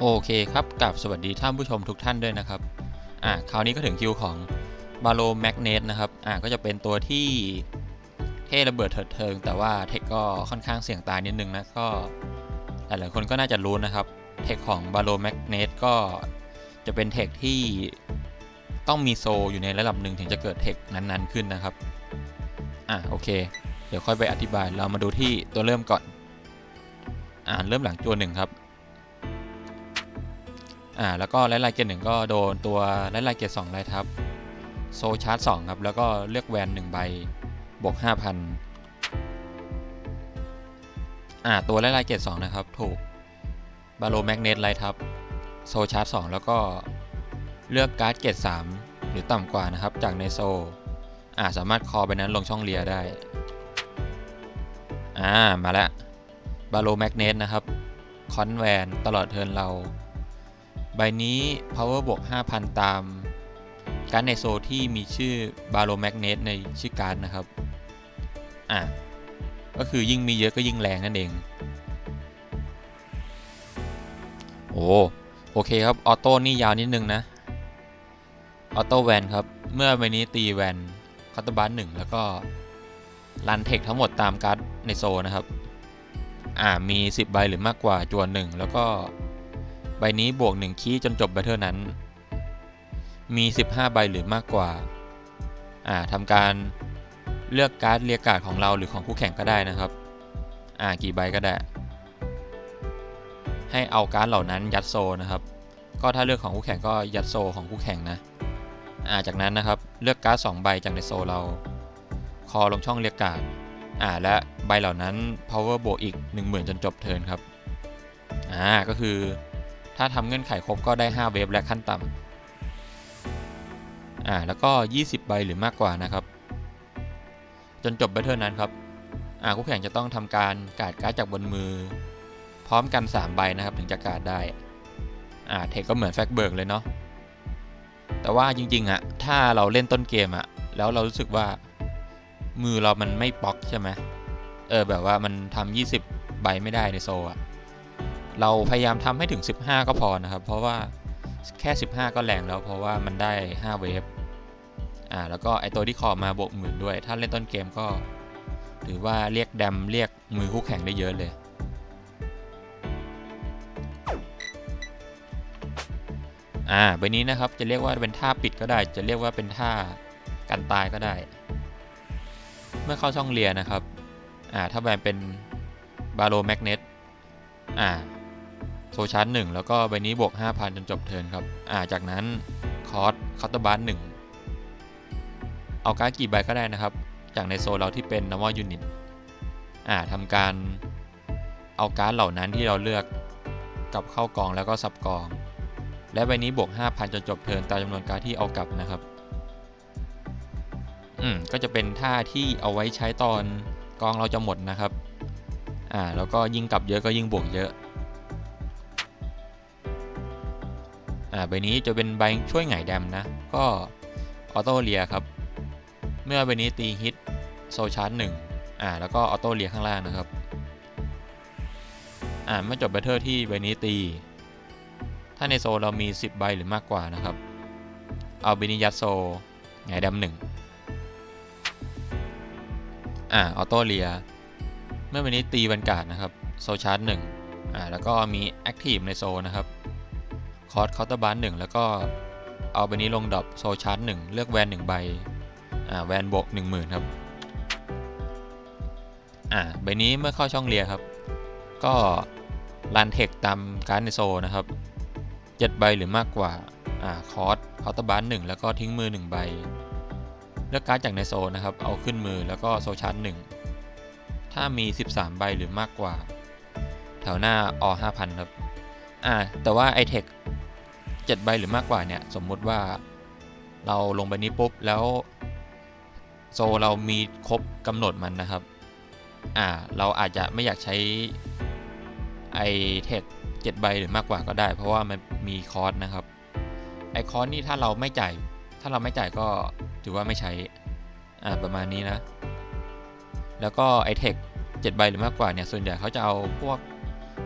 โอเคครับกับสวัสดีท่านผู้ชมทุกท่านด้วยนะครับ อ่าคราวนี้ก็ถึงคิวของบาโลแมกเนตนะครับ อ่าก็จะเป็นตัวที่เท่ระเบิดเถิดเทิง แต่ว่าเทคก็ค่อนข้างเสี่ยงตายนิดนึงนะก็หลายๆคนก็น่าจะรู้นะครับ เทคของบาโลแมกเนตก็จะเป็นเทคที่ต้องมีโซอยู่ในระดับหนึ่งถึงจะเกิดเทคนั้นๆขึ้นนะครับ อ่าโอเค เดี๋ยวค่อยไปอธิบายเรามาดูที่ตัวเริ่มก่อน อ่าเริ่มหลังจัวหนึ่งครับ อ่าแล้วก็ไล่ไลเกียร์หนึ่งก็โดนตัวไล่ไลเกียร์สองไล่ทับโซชาร์จสองครับ แล้วก็เลือกแวนหนึ่งใบบวกห้าพันอ่าตัวไล่ไลเกียร์สองนะครับ ถูกบาโลแมกเนตไล่ทับโซชาร์จสองแล้วก็เลือกการ์ดเกียร์สามหรือต่ำกว่านะครับจากในโซอ่าสามารถคอไปนั้นลงช่องเลียได้อ่ามาแล้วบาโลแมกเนตนะครับคอนแวนตลอดเทินเรา ใบนี้ power บวก 5,000 ตาม การดในโซที่มีชื่อบาโลแมกเนตในชื่อการดนะครับ อะ ก็คือยิ่งมีเยอะก็ยิ่งแรงนั่นเอง โอ้โอเคครับ ออโต้นี่ยาวนิดนึงนะ ออโต้แวนครับ เมื่อใบนี้ตีแวนคอตเตอร์บัสหนึ่งแล้วก็รันเทคทั้งหมดตามการ์ดในโซนะครับ อ่า มี 10 ใบหรือมากกว่าจวนหนึ่งแล้วก็ ใบนี้บวก 1 คีย์จนจบแบทเทิลนั้น มี 15 ใบหรือมากกว่า อ่าทำการเลือกการ์ดเรียกการ์ดของเราหรือของคู่แข่งก็ได้นะครับ อ่ากี่ใบก็ได้ ให้เอาการ์ดเหล่านั้นยัดโซนะครับ ก็ถ้าเลือกของคู่แข่งก็ยัดโซของคู่แข่งนะ อ่าจากนั้นนะครับเลือกการ์ด2ใบจากในโซเรา คอลงช่องเรียกการ์ด อ่าและใบเหล่านั้น power บวกอีก 10,000 จนจบเทิร์นครับ อ่าก็คือ ถ้าทำเงื่อนไขครบก็ได้ 5 เวฟและขั้นต่ำอ่าแล้วก็ 20 ใบหรือมากกว่านะครับ จนจบแบทเทิลนั้นครับอ่าคู่แข่งจะต้องทำการกาดการ์ดจากบนมือ พร้อมกัน 3 ใบนะครับถึงจะกาดได้อ่าเทคก็เหมือนแฟกเบิร์กเลยเนาะแต่ว่าจริงๆอะถ้าเราเล่นต้นเกมอะแล้วเรารู้สึกว่ามือเรามันไม่ป๊อกใช่ไหมเออแบบว่ามันทำ20 ใบไม่ได้ในโซอะ เราพยายามทำให้ถึง 15 ก็พอนะครับ เพราะว่าแค่ 15 ก็แรงแล้วเพราะว่ามันได้ 5 เวฟอ่าแล้วก็ไอตัวที่คอมาบวกหมื่นด้วย ถ้าเล่นต้นเกมก็ถือว่าเรียกแดมเรียกมือคู่แข่งได้เยอะเลยอ่าใบนี้นะครับจะเรียกว่าเป็นท่าปิดก็ได้ จะเรียกว่าเป็นท่ากันตายก็ได้ เมื่อเข้าช่องเลียนะครับอ่าถ้าแบนเป็นบาโลแมกเนตอ่า โซชาร์จหนึ่งแล้วก็ใบนี้บวก 5,000 จนจบเทิร์นครับ อ่า จากนั้นคอร์สคอร์ตบาร์หนึ่งเอาการ์ดกี่ใบก็ได้นะครับ จากในโซนเราที่เป็น normal unit อ่าทำการเอาการ์ดเหล่านั้นที่เราเลือกกลับเข้ากองแล้วก็สับกอง และใบนี้บวก 5,000 จนจบเทิร์นตามจำนวนการ์ดที่เอากลับนะครับ อืม ก็จะเป็นท่าที่เอาไว้ใช้ตอนกองเราจะหมดนะครับ อ่า แล้วก็ยิ่งกลับเยอะก็ยิ่งบวกเยอะ อ่าใบนี้จะเป็นใบช่วยไงแดมนะ ก็ออโต้เลียครับ เมื่อใบนี้ตีฮิตโซชาร์จหนึ่งอ่าแล้วก็ออโต้เลียข้างล่างนะครับอ่าเมื่อจบแบทเทิลที่ใบนี้ตี ถ้าในโซเรามี 10 ใบหรือมากกว่านะครับ เอาใบนี้ยัดโซไงแดมหนึ่งอ่าออโต้เลียเมื่อใบนี้ตีบันการนะครับโซชาร์จหนึ่งอ่าแล้วก็มีแอคทีฟในโซนะครับ คอร์สเคาน์เตอร์บาร์หนึ่งแล้วก็เอาใบนี้ลงดรอปโซชาร์จหนึ่งเลือกแวนหนึ่งใบอ่าแวนบวกหนึ่งหมื่นครับอ่าใบนี้เมื่อเข้าช่องเลียครับ ก็รันเทคตามการในโซนะครับเจ็ดใบหรือมากกว่าอ่าคอร์สเคาน์เตอร์บาร์หนึ่งแล้วก็ทิ้งมือหนึ่งใบเลือกการ์ดจากในโซนะครับ เอาขึ้นมือแล้วก็โซชาร์จหนึ่งถ้ามี 13 ใบหรือมากกว่า แถวหน้าอ5,000 ครับ อ่า แต่ว่าไอเทค 7ใบหรือมากกว่าเนี่ย สมมุติว่าเราลงไปนี้ปุ๊บแล้ว โซเรามีครบกำหนดมันนะครับ อ่า เราอาจจะไม่อยากใช้ไอเทค7ใบหรือมากกว่าก็ได้ เพราะว่ามันมีคอร์สนะครับ ไอคอร์สนี่ถ้าเราไม่จ่าย ถ้าเราไม่จ่ายก็ถือว่าไม่ใช้ อ่า ประมาณนี้นะ แล้วก็ไอเทค7ใบหรือมากกว่าเนี่ย ส่วนใหญ่เขาจะเอาพวก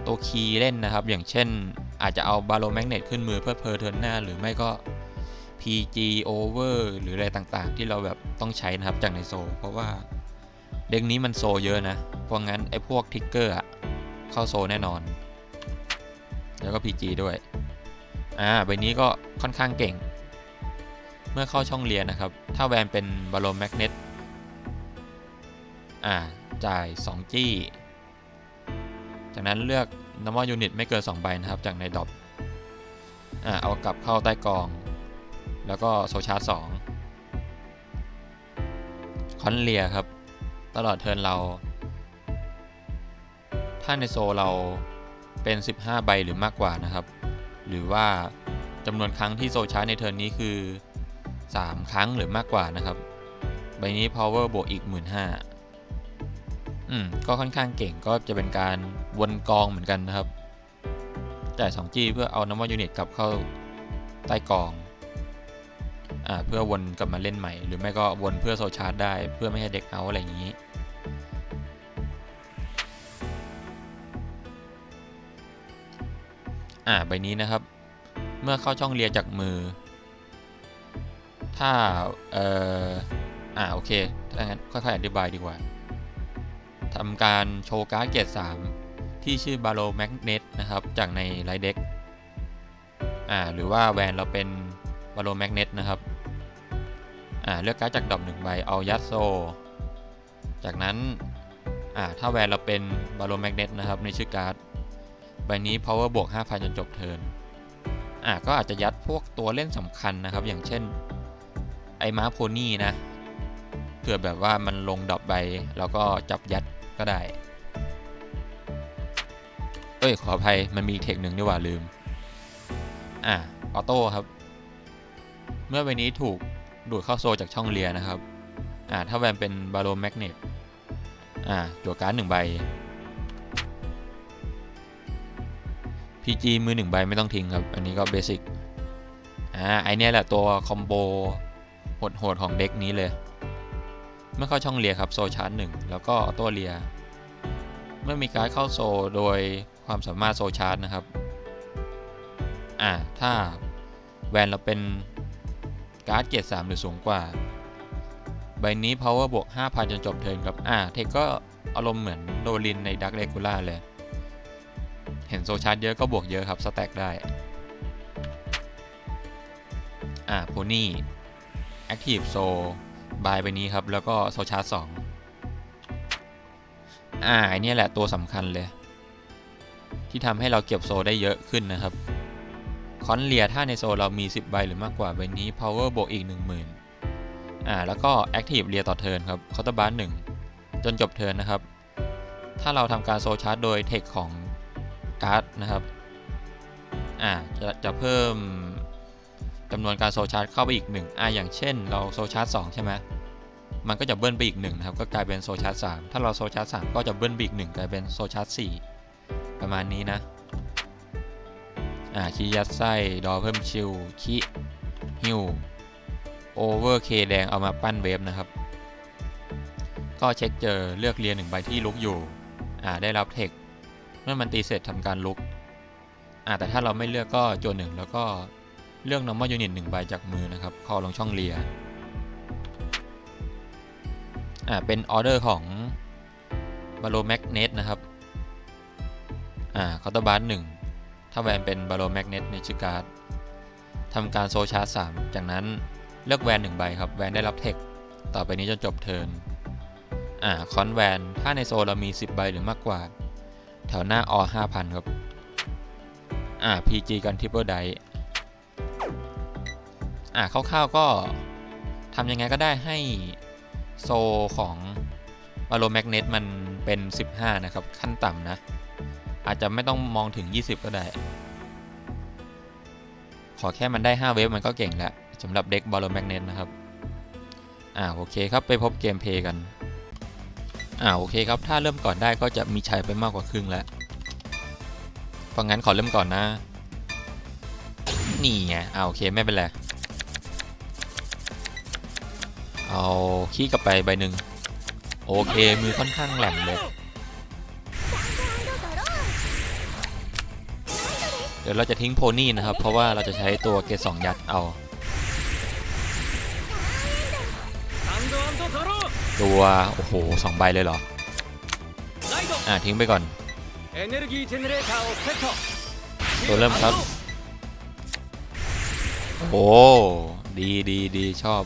ตัวคีย์เล่นนะครับ อย่างเช่น อาจจะเอาบาโลแมกเนตขึ้นมือเพื่อเพอเทิร์นหน้า หรือไม่ก็ PG over หรืออะไรต่างๆ ที่เราแบบต้องใช้นะครับจากในโซ เพราะว่าเด็กนี้มันโซเยอะนะ เพราะงั้นไอ้พวกทิกเกอร์อะเข้าโซแน่นอน แล้วก็ PG ด้วย อ่าใบนี้ก็ค่อนข้างเก่ง เมื่อเข้าช่องเรียนนะครับ ถ้าแวนเป็นบาโลแมกเนตอ่าจ่าย 2 จี้ จากนั้นเลือก normal unit ไม่เกิน2ใบนะครับ จากในดอปอ่าเอากลับเข้าใต้กอง แล้วก็โซชาร์จ2คอนเลียครับ ตลอดเทิร์นเรา ถ้าในโซเราเป็น 15 ใบหรือมากกว่านะครับ หรือว่าจำนวนครั้งที่โซชาร์จในเทิร์นนี้คือ 3 ครั้งหรือมากกว่านะครับ ใบนี้ power บวกอีก 15,000 อืม ก็ค่อนข้างเก่งก็จะเป็นการวนกองเหมือนกันนะครับ จ่าย 2G เพื่อเอาน้ำมันยูนิตกลับเข้าใต้กอง อ่า เพื่อวนกลับมาเล่นใหม่ หรือไม่ก็วนเพื่อโซชาร์จได้ เพื่อไม่ให้เด็กเอาอะไรอย่างนี้ อ่า ใบนี้นะครับ เมื่อเข้าช่องเลียจากมือ ถ้า เอ่อ อ่า โอเค ถ้างั้นค่อยๆอธิบายดีกว่า ทำการโชว์การ์ดเกียรติ3ที่ชื่อบาโลแมกเนตนะครับ จากในไลเด็กอ่าหรือว่าแวนเราเป็นบาโลแมกเนตนะครับอ่าเลือกการ์ดจากดอกหนึ่งใบเอายัดโซ จากนั้นอ่าถ้าแวนเราเป็นบาโลแมกเนตนะครับในชื่อการ์ดใบนี้ power บวก 5,000 จนจบเทิร์นอ่าก็อาจจะยัดพวกตัวเล่นสำคัญนะครับ อย่างเช่น ไอม้าโพนี่นะเผื่อแบบว่ามันลงดรอปใบ แล้วก็จับยัด ก็ได้ เอ้ย ขออภัย มันมีเทคหนึ่งดีกว่าลืม อ่าออโต้ครับ เมื่อใบนี้ถูกดูดเข้าโซจากช่องเลียนะครับ อ่า ถ้าแวนเป็นบาโลแมกเนต อ่า จั่วการ์ดหนึ่งใบ PG มือหนึ่งใบไม่ต้องทิ้งครับ อันนี้ก็เบสิก อ่า ไอเนี้ยแหละตัวคอมโบโหดๆของเด็กนี้เลย เมื่อเข้าช่องเลียครับโซชาร์จหนึ่งแล้วก็ออโต้เลีย เมื่อมีการเข้าโซโดยความสามารถโซชาร์จนะครับ อ่า ถ้าแวนเราเป็นการ์ดเกียรติ3หรือสูงกว่า ใบนี้ power บวก 5,000 จนจบเทิร์นครับ อ่า เทคก็อารมณ์เหมือนโดลินในดักเรกูล่าเลย เห็นโซชาร์จเยอะก็บวกเยอะครับ สแต็กได้ อ่าโพนี่ Active s o บายไปนี้ครับ แล้วก็โซชาร์จ2อ่าไอเนี้ยแหละตัวสำคัญเลย ที่ทำให้เราเก็บโซได้เยอะขึ้นนะครับ คอนเลียถ้าในโซเรามี 10 ใบหรือมากกว่าใบนี้ power บวกอีก 10,000อ่าแล้วก็ active เลียต่อเทิร์นครับเคาน์เตอร์บาร์1จนจบเทิร์นนะครับ ถ้าเราทำการโซชาร์จโดยเทคของการ์ดนะครับ อ่าจะจะเพิ่ม จำนวนการโซชาร์จเข้าไปอีก1อ่าอย่างเช่น เราโซชาร์จ2ใช่ไหมมันก็จะเบิ้ลไปอีก1นะครับก็กลายเป็นโซชาร์จ3ถ้าเราโซชาร์จ3ก็จะเบิ้ลไปอีก1กลายเป็นโซชาร์จ4ประมาณนี้นะอ่าคียัดไส้ดอเพิ่มชิลคีฮิวโอเวอร์เคแดงเอามาปั้นเวฟนะครับ ก็เช็คเจอเลือกเรียนหนึ่งใบที่ลุกอยู่อ่าได้รับเทคเมื่อมันตีเสร็จทำการลุกอ่าแต่ถ้าเราไม่เลือกก็โจนหนึ่งแล้วก็ เลือก normal unit หนึ่งใบจากมือนะครับคอลงช่องเลียอ่าเป็นออเดอร์ของบาโลแมกเนตนะครับอ่าคอร์ตบาร์หนึ่งถ้าแวนเป็นบาโลแมกเนตในชื่อการ์ดทำการโซชาร์จ3จากนั้นเลือกแวนหนึ่งใบครับแวนได้รับเทคต่อไปนี้จนจบเทิร์นอ่าคอนแวนถ้าในโซเรามี 10 ใบหรือมากกว่า แถวหน้าอ5,000 ครับอ่า PG กันทิปเปิลได อ่าคร่าวๆก็ทำยังไงก็ได้ให้โซของบาโลแมกเนตมันเป็น 15 นะครับ ขั้นต่ำนะ อาจจะไม่ต้องมองถึง 20 ก็ได้ ขอแค่มันได้ 5 เวฟมันก็เก่งแล้วสำหรับเด็กบอลแมกเนตนะครับ อ่าโอเคครับไปพบเกมเพย์กัน อ่าโอเคครับ ถ้าเริ่มก่อนได้ก็จะมีชัยไปมากกว่าครึ่งแล้ว เพราะงั้นขอเริ่มก่อนนะ นี่ไงอ่าโอเคไม่เป็นไร เอาขี้กลับไปใบหนึ่งโอเค มือค่อนข้างแหลมเลย เดี๋ยวเราจะทิ้งโพนี่นะครับ เพราะว่าเราจะใช้ตัวเกสองยัดเอาตัว โอ้โหสองใบเลยเหรอ อ่าทิ้งไปก่อน ตัวเริ่มครับ โอ้ ดีดีดีชอบ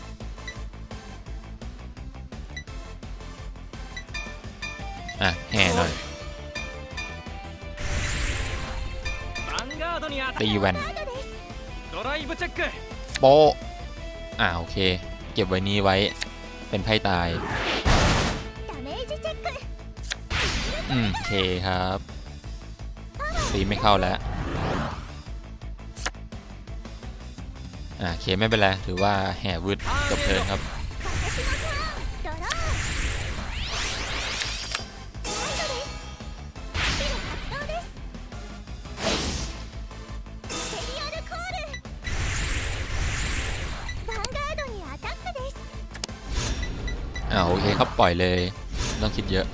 อะแห่หน่อยตีแวนโปอ่าโอเค เก็บไว้นี้ไว้ เป็นไพ่ตาย อืมโอเคครับตีไม่เข้าแล้ว อ่าโอเคไม่เป็นไร ถือว่าแห่วืดจบเพลินครับ อาโอเคครับปล่อยเลยต้องคิดเยอะ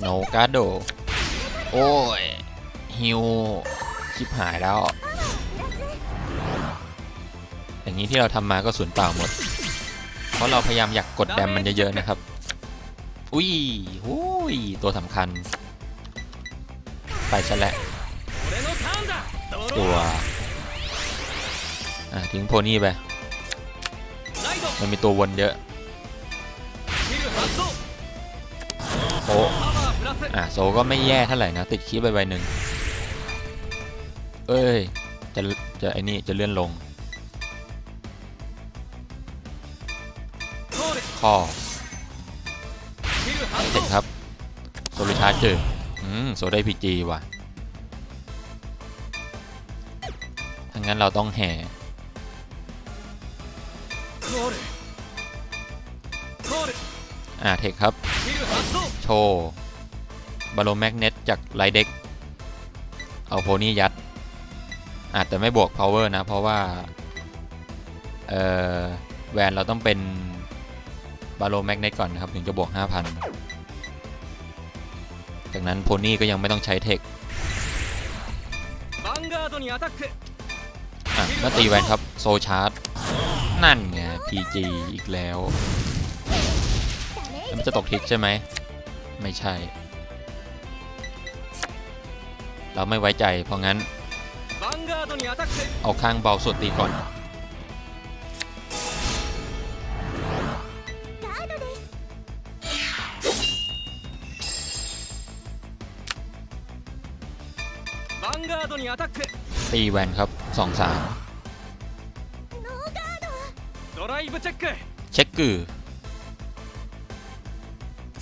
โนกาโดโอ้ยฮิวชิปหายแล้ว อย่างนี้ที่เราทำมาก็สูญเปล่าหมด เพราะเราพยายามอยากกดแดมมันเยอะๆนะครับ อุ้ยหุยตัวสำคัญ ไปชะแหละตัว อะทิ้งโพนี่ไป มันมีตัววนเยอะโอ้อะโซก็ไม่แย่เท่าไหร่นะ ติดคีบใบหนึ่งเอ้ย จะ จะไอ้นี่ จะเลื่อนลงข้อเสร็จครับ โซลิชาร์เจออืม โซได้พีจีว่ะถ้างั้นเราต้องแห่ อ่าเทคครับโชว์บาโลแมกเนตจากไรเด็กเอาโพนี่ยัดอาจจะไม่บวกพาวเวอร์นะ เพราะว่า เอ่อ แวนเราต้องเป็นบาโลแมกเนตก่อนนะครับ ถึงจะบวก 5,000 จากนั้นโพนี่ก็ยังไม่ต้องใช้เทคอะมาตีแวนครับ โซชาร์ดนั่นไง PG อีกแล้ว จะตกทิศใช่ไหม ไม่ใช่ เราไม่ไว้ใจ เพราะงั้น เอาข้างเบาสุดตีก่อน ตีแวนครับสองสามเช็คกือ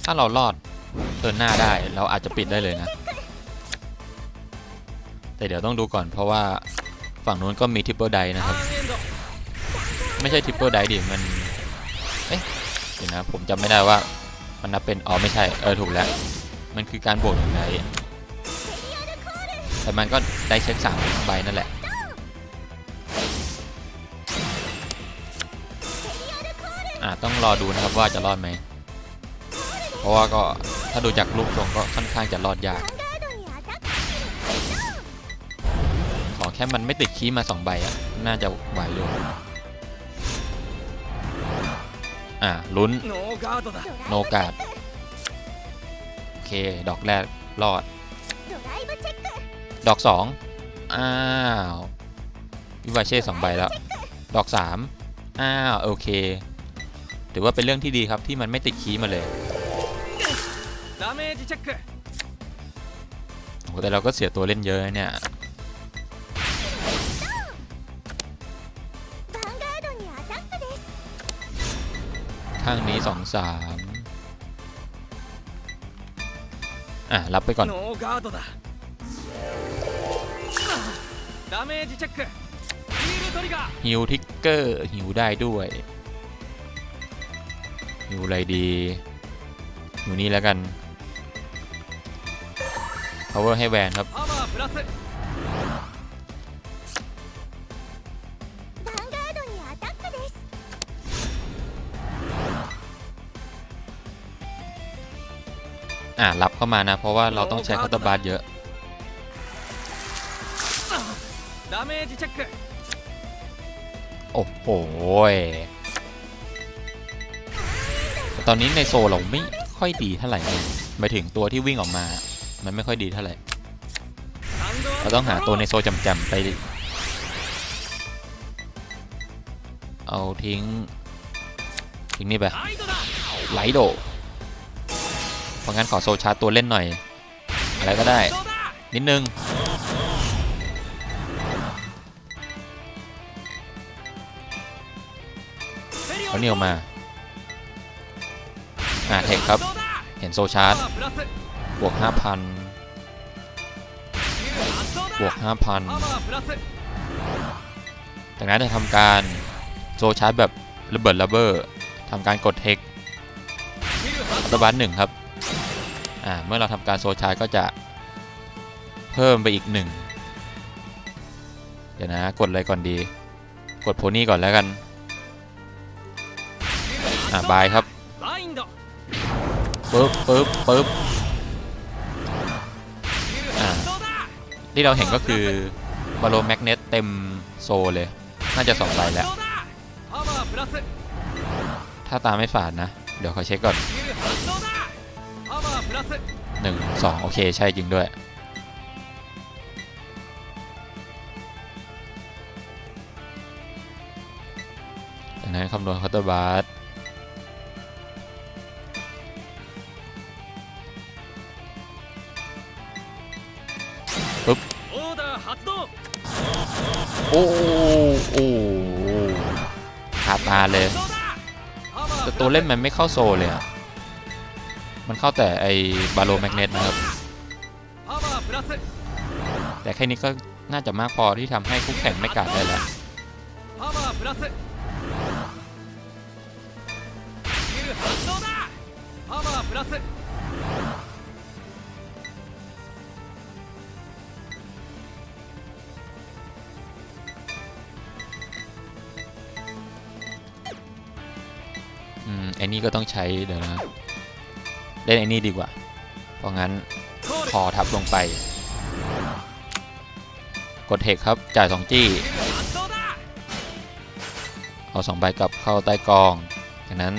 ถ้าเรารอดเทินหน้าได้เราอาจจะปิดได้เลยนะ แต่เดี๋ยวต้องดูก่อนเพราะว่าฝั่งนู้นก็มีทิปเปิลไดนะครับ ไม่ใช่ทิปเปิลไดดิมันเอ๊ะเดี๋ยวนะผมจำไม่ได้ว่ามันนับเป็นอ๋อไม่ใช่เออถูกแล้ว มันคือการบวกหนึ่งไดแต่มันก็ได้เช็คสามใบนั่นแหละอะต้องรอดูนะครับว่าจะรอดไหม เพราะว่าก็ถ้าดูจากลูกทรงก็ค่อนข้างจะรอดยาก ขอแค่มันไม่ติดคีมา 2 ใบอะน่าจะไหวอยู่อ่าลุ้นโนกาดโอเค ดอกแรกรอด ดอก 2 อ้าววิวาเช่สองใบแล้ว ดอก 3 อ้าว โอเค ถือว่าเป็นเรื่องที่ดีครับที่มันไม่ติดคีมาเลย メージチェック โอ้โหแต่เราก็เสียตัวเล่นเยอะนะเนี่ย ヴァンガードにアタックです ข้างนี้สองสามอ่ะ รับไปก่อน ノーガードだダメージチェックヒールトリガー ฮิวทิกเกอร์ฮิวได้ด้วยฮิวอะไรดีฮิวนี้แล้วกัน power ให้แวนครับอ่ารับเข้ามานะ เพราะว่าเราต้องใช้คัตเบาร์เยอะโอ้โหตอนนี้ในโซเราไม่ค่อยดีเท่าไหร่ไปถึงตัวที่วิ่งออกมา มันไม่ค่อยดีเท่าไหร่ เราต้องหาตัวในโซ่จำๆไป เอาทิ้ง ทิ้งนี่ไปไลโดเพราะงั้นขอโซชาร์ตัวเล่นหน่อย อะไรก็ได้ นิดนึงเขาเหนียวมา อ่าเทคครับ เห็นโซชาร์ บวก 5,000 บวก 5,000 จากนั้นจะทำการโซชาร์จแบบระเบิดระเบอร์ทำการกดเทคระบาดหนึ่งครับเมื่อเราทำการโซชาร์จก็จะเพิ่มไปอีกหนึ่งเดี๋ยวนะ กดอะไรก่อนดี กดโพนี่ก่อนแล้วกัน อ่าบายครับปึ๊บปึ๊บปึ๊บ ที่เราเห็นก็คือบาโลแมกเนตเต็มโซเลย น่าจะสองใบแล้ว ถ้าตาไม่ฝาดนะ เดี๋ยวขอเช็คก่อนหนึ่งสองโอเค ใช่จริงด้วย จานั้คำนวณคัตเตอร์บาร์ ปึ๊บโอ้โอ้คามาเลยแต่ตัวเล่นมันไม่เข้าโซเลยอะมันเข้าแต่ไอบาโลแมกเนตนะครับ แต่แค่นี้ก็น่าจะมากพอที่ทำให้คู่แข่งไม่กาดได้แล้วパワープラス ไอ้นี่ก็ต้องใช้เดี๋ยวนะ เล่นไอ้นี่ดีกว่า เพราะงั้นคอทับลงไป กดเทคครับ จ่ายสองจี้ เอาสองใบกลับเข้าใต้กอง จากนั้น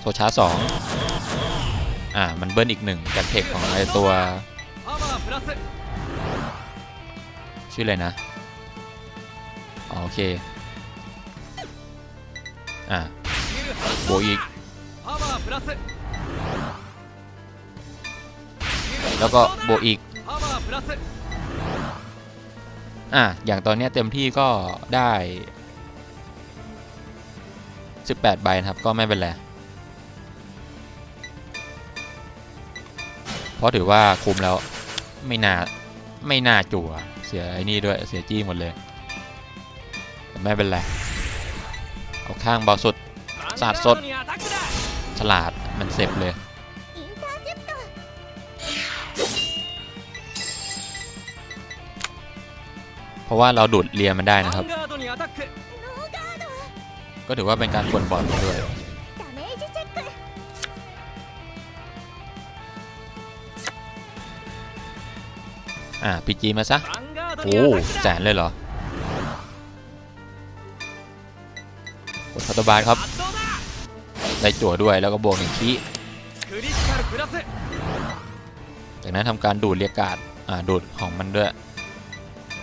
โซชาร์สองอ่า มันเบิ้ลอีกหนึ่งจากเทคของไอตัวชื่ออะไรนะโอเค อ่า บวอีก แล้วก็บวกอีก อะ อย่างตอนนี้เต็มที่ก็ได้ 18 ใบครับ ก็ไม่เป็นไร เพราะถือว่าคุมแล้ว ไม่น่า ไม่น่าจั่ว เสียไอ้นี่ด้วย เสียจี้หมดเลย ไม่เป็นไร เอาข้างเบาสุด สาดสด ฉลาดมันเสพเลยเพราะว่าเราดูดเรียมันได้นะครับ ก็ถือว่าเป็นการกนบอลด้วยอ่าพีจีมาซะ โอ้แสนเลยเหรอคอตบาทครับ ได้จั่วด้วยแล้วก็บวกหนึ่งคีจากนั้นทำการดูดเรียกการ์ดอ่าดูดของมันด้วย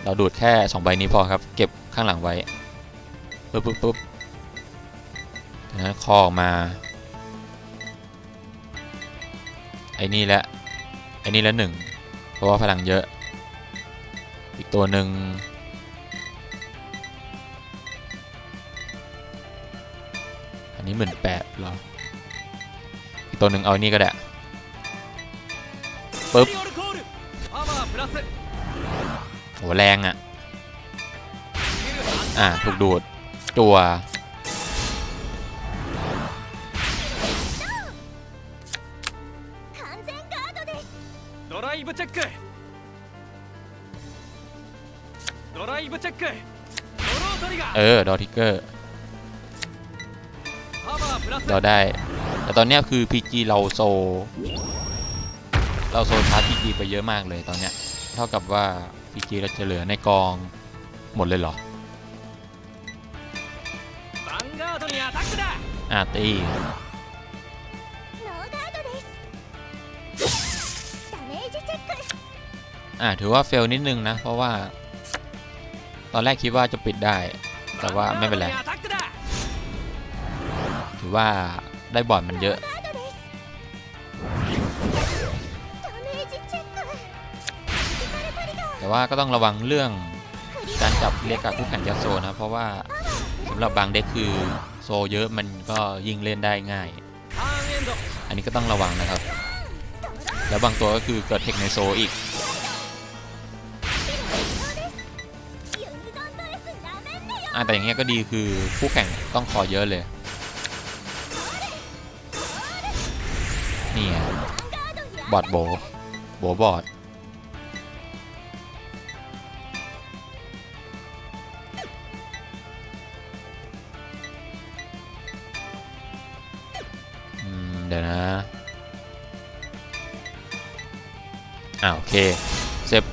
เราดูดแค่2ใบนี้พอครับ เก็บข้างหลังไว้ปุ๊บปุ๊บปุ๊บจากนั้นคอออกมาไอ้นี่แหละไอ้นี่ละหนึ่งเพราะว่าพลังเยอะ อีกตัวหนึ่ง หมื่นแปดหรอ อีกตัวหนึ่งเอานี่ก็ได้ปึ๊บโหแรงอะ่ะ อ่าถูกดูด ตัวเออ ดอทิกเกอร์ เราได้ แต่ตอนนี้คือ PG เราโซ เราโซชาร์จ PG ไปเยอะมากเลยตอนนี้เท่ากับว่า PG เราจะเหลือในกองหมดเลยเหรออาตีอ่าถือว่าเฟลนิดนึงนะ เพราะว่า ตอนแรกคิดว่าจะปิดได้ แต่ว่าไม่เป็นไรือว่าได้บอร์ดมันเยอะ แต่ว่าก็ต้องระวังเรื่องการจับเล็กกับคู่แข่งยาโซนะ เพราะว่าสำหรับบางเด็กคือโซเยอะมันก็ยิงเล่นได้ง่าย อันนี้ก็ต้องระวังนะครับ แล้วบางตัวก็คือเกิดเทคในโซอีกแต่อย่างเงี้ยก็ดีคือคู่แข่งต้องคอเยอะเลย บอดโบโบบอดเดี๋ยวนะอ่าโอเคเซฟ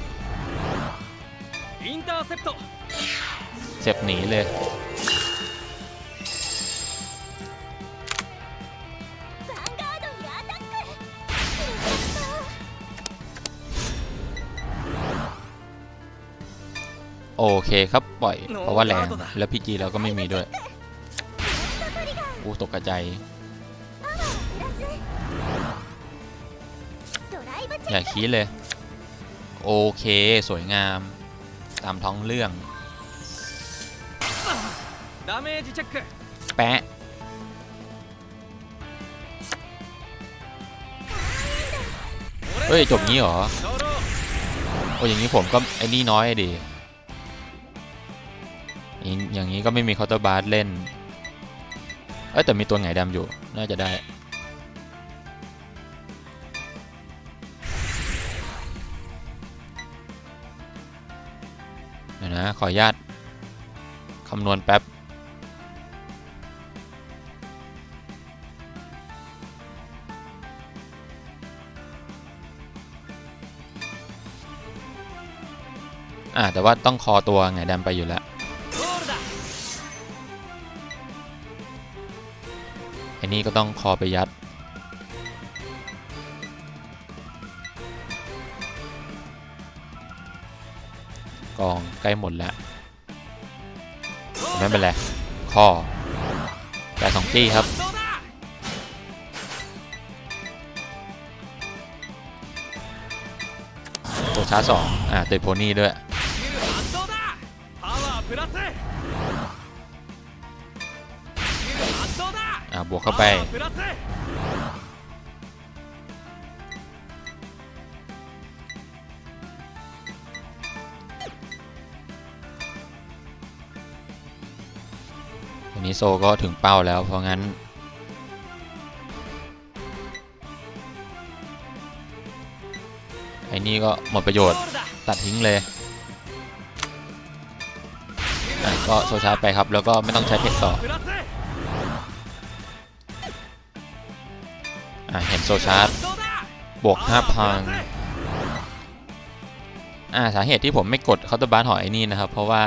เซฟหนีเลย โอเคครับปล่อย เพราะว่าแรงแล้วพีจีเราก็ไม่มีด้วยอู้ตกกระจายอย่าคิดเลย โอเคสวยงาม ตามท้องเรื่อง แปะเฮ้ย จบงี้เหรอ โอ้อย่างนี้ผมก็ไอ้นี่น้อยดิ อย่างอย่างนี้ก็ไม่มีคาน์เตอร์บาร์เล่น เอ้แต่มีตัวไหนดำอยู่ น่าจะได้ เดี๋ยวนะ ขออนุญาตคำนวณแป๊บอ่าแต่ว่าต้องคอตัวไงดำไปอยู่แล้ว นี่ก็ต้องคอไปยัด กองใกล้หมดแล้วไม่เป็นไรคอแต่สองจี้ครับตัวช้าสองอ่าติดโพนี่ด้วย วกเข้าไปอันนี้โซก็ถึงเป้าแล้วเพราะงั้นไอ้นี่ก็หมดประโยชน์ตัดทิ้งเลยก็โซช้าไปครับ แล้วก็ไม่ต้องใช้เพชรต่อ่ะเห็นโซชาร์ตบวก5พังอ่าสาเหตุที่ผมไม่กดเคาน์เตอร์บาร์หอยนี่นะครับ เพราะว่า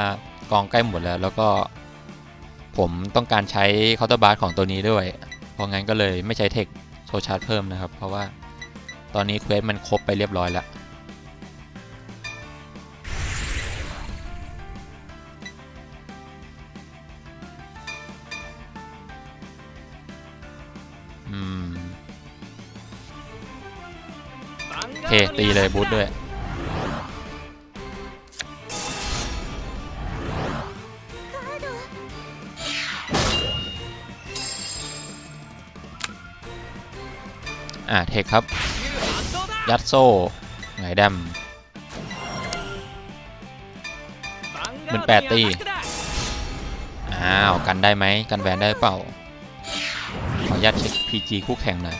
กองใกล้หมดแล้วแล้วก็ ผมต้องการใช้เคาน์เตอร์บาร์ของตัวนี้ด้วย เพราะงั้นก็เลยไม่ใช้เทคโซชาร์ตเพิ่มนะครับ เพราะว่าตอนนี้เควสมันครบไปเรียบร้อยแล้ว ตีเลยบูทด้วย อ่าเทคครับ ยัดโซ่ไงดำมันแปดตี อ้าว กันได้ไหม กันแวนได้เปล่า ขออนุญาตเช็คพีจีคู่แข่งหน่อย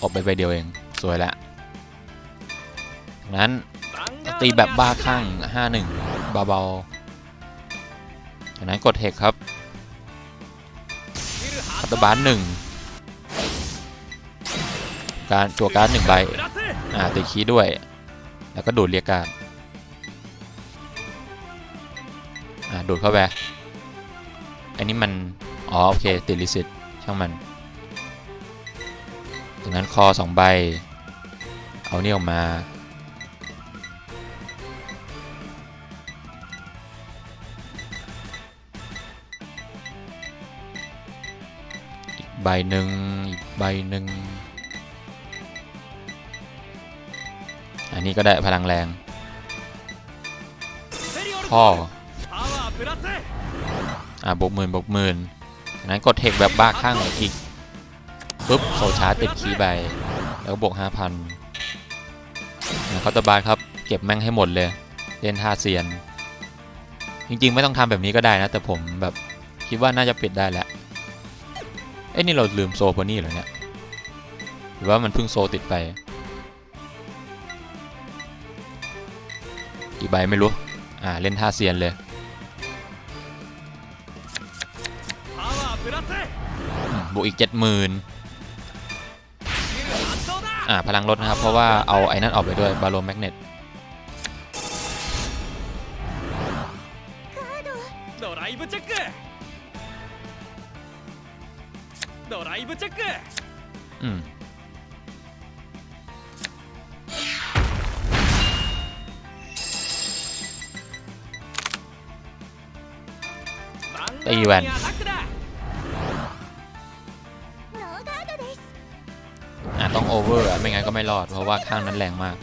อบไปใบเดียวเอง สวยแล้ว นั้นตีแบบบ้าข้าง5-1เบาๆจากนั้นกดเทคครับคาตบานหนึ่การตัวการ์ดหใบอ่าตีคีด้วย แล้วก็ดูดเรียกการอ่าดูดเข้าไปอันนี้มัน อ๋อ โอเค ติดลิสิตช่างมันจากนั้นคอ2ใบ เอาเนี่ยออกมา ใบหนึ่งอีกใบหนึ่งอันนี้ก็ได้พลังแรงพ่ออ่าบวกหมื่นบวกหมื่นนั้นกดเทคแบบบ้าข้างอีกปุ๊บโซชาติดขี่ใบ แล้วบวก 5,000นะเขาตบายครับ เก็บแม่งให้หมดเลย เล่นท่าเซียน จริงๆ ไม่ต้องทำแบบนี้ก็ได้นะ แต่ผมแบบคิดว่าน่าจะปิดได้แหละ อ้ยนี่เราลืมโซโพนี่เหรอเนี่ย หรือว่ามันเพิ่งโซติดไป กี่ใบไม่รู้ อ่า เล่นท่าเซียนเลย パワープラス อืมบวกอีกเจ็ดหมื่น スキル発動だ อ่า พลังลดนะครับ เพราะว่าเอาไอ้นั่นออกไปด้วย บาโลแมกเนต カードドライブチェック ドライブチェック อืม バンいいわにアタックだノーガードです อ่า ต้องโอเวอร์อ่ะ ไม่งั้นก็ไม่รอด เพราะว่าข้างนั้นแรงมาก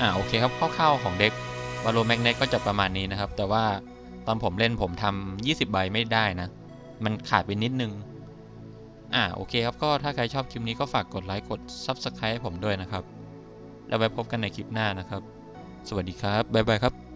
อ่าโอเคครับคร่าวๆของเด็กบาโลแมกเนตก็จะประมาณนี้นะครับ แต่ว่าตอนผมเล่นผมทำ20 ใบไม่ได้นะ มันขาดไปนิดนึง อ่าโอเคครับ ก็ถ้าใครชอบคลิปนี้ก็ฝากกดไลค์กด Subscribe ให้ผมด้วยนะครับ แล้วไว้พบกันในคลิปหน้านะครับ สวัสดีครับ บ๊ายบายครับ